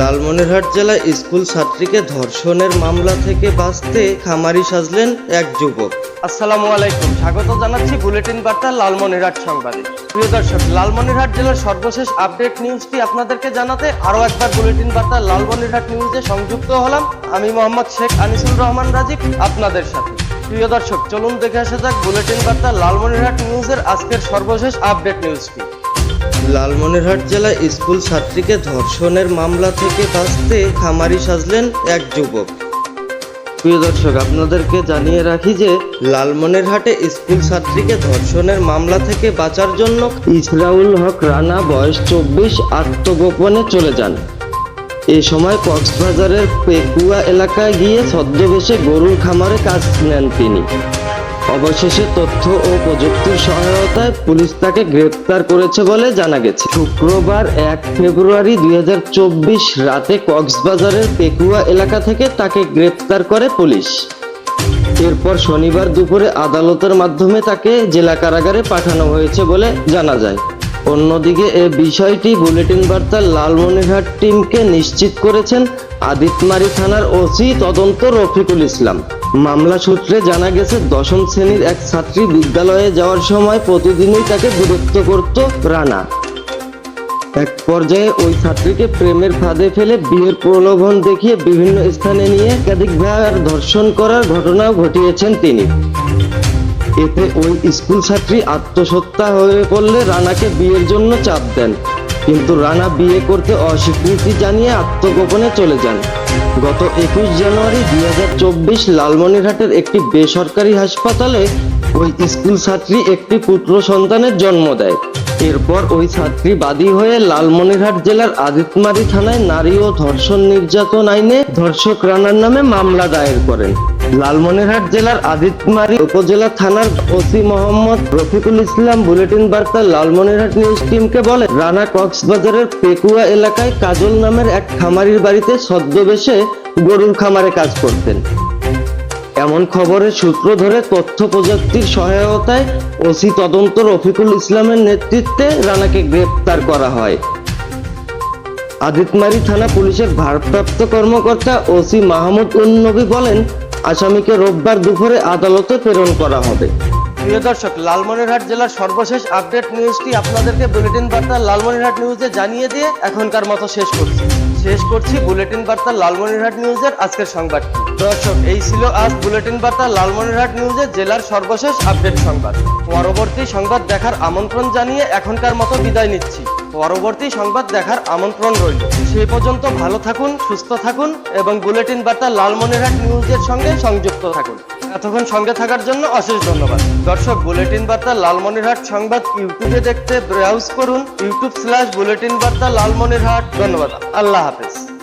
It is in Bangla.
লালমনিরহাট জেলায় স্কুল ছাত্রীকে ধর্ষণের মামলা থেকে বাঁচতে খামারি সাজলেন এক যুবক। আসসালামু আলাইকুম। স্বাগত জানাচ্ছি বুলেটিন বার্তা লালমনিরহাট সংবাদে। প্রিয় দর্শক, লালমনিরহাট জেলার সর্বশেষ আপডেট নিউজটি আপনাদেরকে জানাতে আরও একবার বুলেটিন বার্তা লালমনিরহাট নিউজে সংযুক্ত হলাম। আমি মোহাম্মদ শেখ আনিসুল রহমান রাজিক আপনাদের সাথে। প্রিয় দর্শক, চলুন দেখে আসা যাক বুলেটিন বার্তা লালমনিরহাট নিউজের আজকের সর্বশেষ আপডেট নিউজটি। লালমনিরহাট জেলায় স্কুল ছাত্রীকে ধর্ষণের মামলা থেকে বাঁচতে খামারি সাজলেন এক যুবক। প্রিয় দর্শক, আপনাদেরকে জানিয়ে রাখি যে লালমনিরহাটে স্কুল ছাত্রীকে ধর্ষণের মামলা থেকে বাঁচার জন্য ইসরাউল হক রানা বয়স চব্বিশ আত্মগোপনে চলে যান। এ সময় কক্সবাজারের পেকুয়া এলাকায় গিয়ে ছদ্মবেশে গরুর খামারে কাজ নেন তিনি। অবশেষে তথ্য ও প্রযুক্তির সহায়তায় পুলিশ তাকে গ্রেপ্তার করেছে বলে জানা গেছে। শুক্রবার এক ফেব্রুয়ারি দুই হাজার চব্বিশ রাতে কক্সবাজারের পেকুয়া এলাকা থেকে তাকে গ্রেপ্তার করে পুলিশ। এরপর শনিবার দুপুরে আদালতের মাধ্যমে তাকে জেলা কারাগারে পাঠানো হয়েছে বলে জানা যায়। অন্যদিকে এ বিষয়টি বুলেটিন বার্তার লালমনিরহাট টিমকে নিশ্চিত করেছেন আদিতমারি থানার ওসি তদন্ত রফিকুল ইসলাম। মামলা সূত্রে জানা গেছে, দশম শ্রেণির এক ছাত্রী বিদ্যালয়ে যাওয়ার সময় প্রতিদিনই তাকে বিরক্ত করত রানা। এক পর্যায়ে ওই ছাত্রীকে প্রেমের ফাঁদে ফেলে বিয়ের প্রলোভন দেখিয়ে বিভিন্ন স্থানে নিয়ে একাধিকবার ধর্ষণ করার ঘটনাও ঘটিয়েছেন তিনি। এতে ওই স্কুল ছাত্রী আত্মহত্যা হয়ে পড়লে রানাকে বিয়ের জন্য চাপ দেন। কিন্তু রানা বিয়ে করতে অস্বীকৃতি জানিয়ে আত্মগোপনে চলে যান। গত একুশ জানুয়ারি দুই হাজার চব্বিশ লালমনিরহাটের একটি বেসরকারি হাসপাতালে ওই স্কুল ছাত্রী একটি পুত্র সন্তানের জন্ম দেয়। এরপর ওই ছাত্রী বাদী হয়ে লালমনিরহাট জেলার আদিতমারি থানায় নারী ও ধর্ষণ নির্যাতন আইনে ধর্ষক রানার নামে মামলা দায়ের করেন। লালমনিরহাট জেলার আদিতমারি উপজেলা থানার ওসি মোহাম্মদ রফিকুল ইসলাম বুলেটিন বার্তা লালমনিরহাট নিউজ টিমকে বলে রানা কক্সবাজারের পেকুয়া এলাকায় কাজল নামের এক খামারির বাড়িতে ছদ্মবেশে গরুর খামারে কাজ করতেন। এমন খবরের সূত্র ধরে তথ্য প্রযুক্তির সহায়তায় ওসি তদন্ত রফিকুল ইসলামের নেতৃত্বে রানাকে গ্রেপ্তার করা হয়। আদিতমারি থানা পুলিশের ভারপ্রাপ্ত কর্মকর্তা ওসি মাহমুদ উন্নবী বলেন আসামিকে রোববার দুপুরে আদালতে প্রেরণ করা হবে। প্রিয় দর্শক, লালমনিরহাট জেলার সর্বশেষ আপডেট নিউজটি আপনাদেরকে বুলেটিন বার্তা লালমনিরহাট নিউজে জানিয়ে দিয়ে এখনকার মতো শেষ করছি। শেষ করছি বুলেটিন বার্তা লালমনিরহাট নিউজের আজকের সংবাদটি দর্শক, এই ছিল আজ বুলেটিন বার্তা লালমনিরহাট নিউজের জেলার সর্বশেষ আপডেট সংবাদ। পরবর্তী সংবাদ দেখার আমন্ত্রণ জানিয়ে এখনকার মতো বিদায় নিচ্ছি। পরবর্তী সংবাদ দেখার আমন্ত্রণ রইল। সে পর্যন্ত ভালো থাকুন, সুস্থ থাকুন এবং বুলেটিন বার্তা লালমনিরহাট নিউজের সঙ্গে সংযুক্ত থাকুন। এতক্ষণ সঙ্গে থাকার জন্য অশেষ ধন্যবাদ। দর্শক, বুলেটিন বার্তা লালমনিরহাট সংবাদ ইউটিউবে দেখতে ব্রাউজ করুন, ইউটিউব স্ল্যাশ বুলেটিন বার্তা লালমনিরহাট। ধন্যবাদ। আল্লাহ হাফেজ।